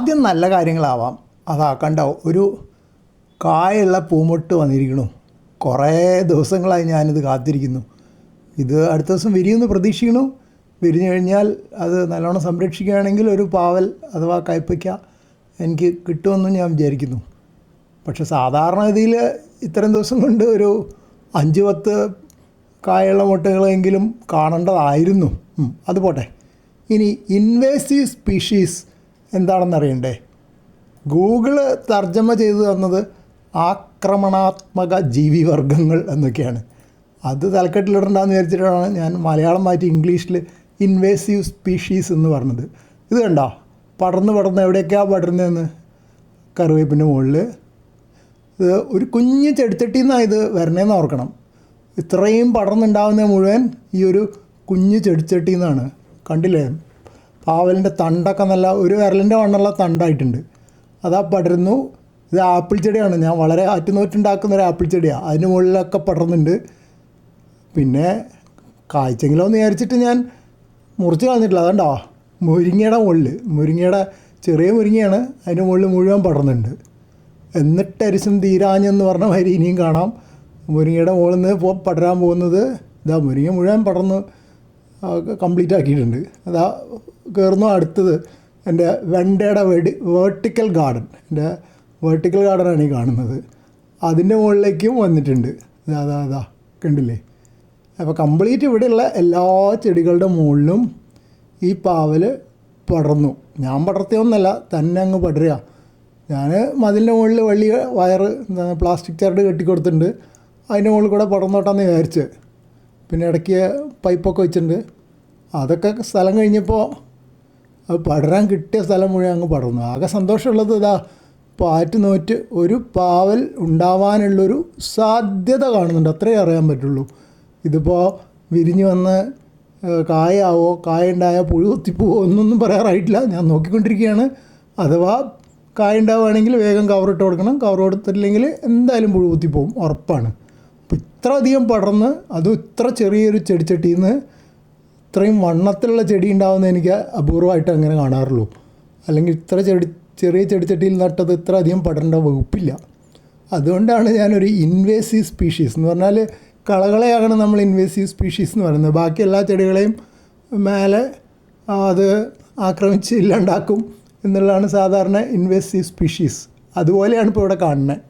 ആദ്യം നല്ല കാര്യങ്ങളാവാം. അതാക്കണ്ട കണ്ടോ ഒരു കായുള്ള പൂമൊട്ട് വന്നിരിക്കണു. കുറേ ദിവസങ്ങളായി ഞാനിത് കാത്തിരിക്കുന്നു. ഇത് അടുത്ത ദിവസം വിരിയുമെന്ന് പ്രതീക്ഷിക്കണു വിരിഞ്ഞു കഴിഞ്ഞാൽ അത് നല്ലോണം സംരക്ഷിക്കുകയാണെങ്കിൽ ഒരു പാവൽ അഥവാ കയ്പയ്ക്ക എനിക്ക് കിട്ടുമെന്നും ഞാൻ വിചാരിക്കുന്നു. പക്ഷെ സാധാരണഗതിയിൽ ഇത്തരം ദിവസം കൊണ്ട് ഒരു അഞ്ച് പത്ത് കായുള്ള മുട്ടകളെങ്കിലും കാണേണ്ടതായിരുന്നു. അത് പോട്ടെ. ഇനി ഇൻവേസീവ് സ്പീഷീസ് എന്താണെന്ന് അറിയണ്ടേ? ഗൂഗിൾ തർജമ ചെയ്തു തന്നത് ആക്രമണാത്മക ജീവിവർഗങ്ങൾ എന്നൊക്കെയാണ്. അത് തലക്കെട്ടിലിടണ്ടെന്ന് വിചാരിച്ചിട്ടാണ് ഞാൻ മലയാളം മാറ്റി ഇംഗ്ലീഷിൽ ഇൻവേസീവ് സ്പീഷീസ് എന്ന് പറഞ്ഞത്. ഇത് കണ്ടോ? പടർന്ന് പടർന്ന് എവിടെയൊക്കെയാണ് പടരുന്നതെന്ന്? കറിവേപ്പിന്റെ മുകളിൽ ഇത് ഒരു കുഞ്ഞു ചെടിച്ചട്ടിയിൽ നിന്നാണ് ഇത് വരണേന്ന് ഓർക്കണം. ഇത്രയും പടർന്നുണ്ടാവുന്ന മുഴുവൻ ഈ ഒരു കുഞ്ഞു ചെടിച്ചട്ടിയിൽ നിന്നാണ് കണ്ടില്ലേ? പാവലിന്റെ തണ്ടൊക്കെ നല്ല ഒരു വിരലിന്റെ വണ്ണുള്ള തണ്ടായിട്ടുണ്ട്. അതാ പടരുന്നു. ഇത് ആപ്പിൾ ചെടിയാണ്. ഞാൻ വളരെ ആറ്റുനോറ്റുണ്ടാക്കുന്ന ഒരു ആപ്പിൾ ചെടിയാണ് അതിന് മുകളിലൊക്കെ പടർന്നുണ്ട് പിന്നെ കായ്ച്ചെങ്കിലോ എന്ന് വിചാരിച്ചിട്ട് ഞാൻ മുറിച്ച് കളഞ്ഞിട്ടില്ല. അതുകൊണ്ടോ മുരിങ്ങയുടെ മുകളിൽ മുരിങ്ങയുടെ ചെറിയ മുരിങ്ങയാണ്. അതിന്റെ മുകളിൽ മുഴുവൻ പടർന്നുണ്ട് എന്നിട്ട് അരിശം തീരാഞ്ഞെന്ന് പറഞ്ഞ മാതിരി ഇനിയും കാണാം. മുരിങ്ങയുടെ മുകളിൽ നിന്ന് പോ പടരാൻ പോകുന്നത്. ഇതാ മുരിങ്ങ മുഴുവൻ പടർന്ന് കംപ്ലീറ്റ് ആക്കിയിട്ടുണ്ട്. അതാ കയറുന്നു അടുത്തത് എന്റെ വെണ്ടയുടെ വെടി വേർട്ടിക്കൽ ഗാർഡൻ എന്റെ വേർട്ടിക്കൽ ഗാർഡനാണ് ഈ കാണുന്നത്. അതിന്റെ മുകളിലേക്കും വന്നിട്ടുണ്ട്. അതാ അതാ അതാ കണ്ടില്ലേ? അപ്പോൾ കംപ്ലീറ്റ് ഇവിടെയുള്ള എല്ലാ ചെടികളുടെ മുകളിലും ഈ പാവൽ പടർന്നു. ഞാൻ പടർത്തിയൊന്നല്ല തന്നെ അങ്ങ് പടരുക. ഞാൻ മതിലിന്റെ മുകളിൽ വലിയ വയറ് പ്ലാസ്റ്റിക് ചരട് കെട്ടിക്കൊടുത്തിട്ടുണ്ട് അതിന്റെ മുകളിൽ കൂടെ പടർന്നോട്ടാന്ന് വിചാരിച്ച്. പിന്നെ ഇടയ്ക്ക് പൈപ്പൊക്കെ വെച്ചിട്ടുണ്ട്. അതൊക്കെ സ്ഥലം കഴിഞ്ഞപ്പോൾ അത് പടരാൻ കിട്ടിയ സ്ഥലം മുഴുവൻ അങ്ങ് പടർന്നു. ആകെ സന്തോഷമുള്ളത് ഇതാ പാറ്റ് നോറ്റ് ഒരു പാവൽ ഉണ്ടാവാനുള്ളൊരു സാധ്യത കാണുന്നുണ്ട്. അത്രേ അറിയാൻ പറ്റുള്ളൂ. ഇതിപ്പോൾ വിരിഞ്ഞ് വന്ന് കായാവോ കായ ഉണ്ടായാൽ പുഴു കുത്തിപ്പോവോ എന്നൊന്നും പറയാറായിട്ടില്ല. ഞാൻ നോക്കിക്കൊണ്ടിരിക്കുകയാണ്. അഥവാ കായ ഉണ്ടാവുകയാണെങ്കിൽ വേഗം കവറിട്ട് കൊടുക്കണം. കവർ കൊടുത്തില്ലെങ്കിൽ എന്തായാലും പുഴു കുത്തിപ്പോവും ഉറപ്പാണ്. അപ്പോൾ ഇത്ര അധികം പടർന്ന് അതും ഇത്ര ചെറിയൊരു ചെടിച്ചട്ടിയിൽ നിന്ന് ഇത്രയും വണ്ണത്തിലുള്ള ചെടി ഉണ്ടാവുന്നത് എനിക്ക് അപൂർവമായിട്ട് അങ്ങനെ കാണാറുള്ളൂ. അല്ലെങ്കിൽ ഇത്ര ചെടി ചെറിയ ചെടിച്ചട്ടിയിൽ നട്ടത് ഇത്ര അധികം പടരേണ്ട വകുപ്പില്ല. അതുകൊണ്ടാണ് ഞാനൊരു ഇൻവേസീവ് സ്പീഷീസ് എന്ന് പറഞ്ഞാൽ കളകളെയാണ് നമ്മൾ ഇൻവേസീവ് സ്പീഷീസ് എന്ന് പറയുന്നത്. ബാക്കി എല്ലാ ചെടികളെയും മേലെ അത് ആക്രമിച്ച് ഇല്ലാണ്ടാക്കും എന്നുള്ളതാണ് സാധാരണ ഇൻവേസീവ് സ്പീഷീസ് അതുപോലെയാണ് ഇപ്പോൾ ഇവിടെ കാണുന്നത്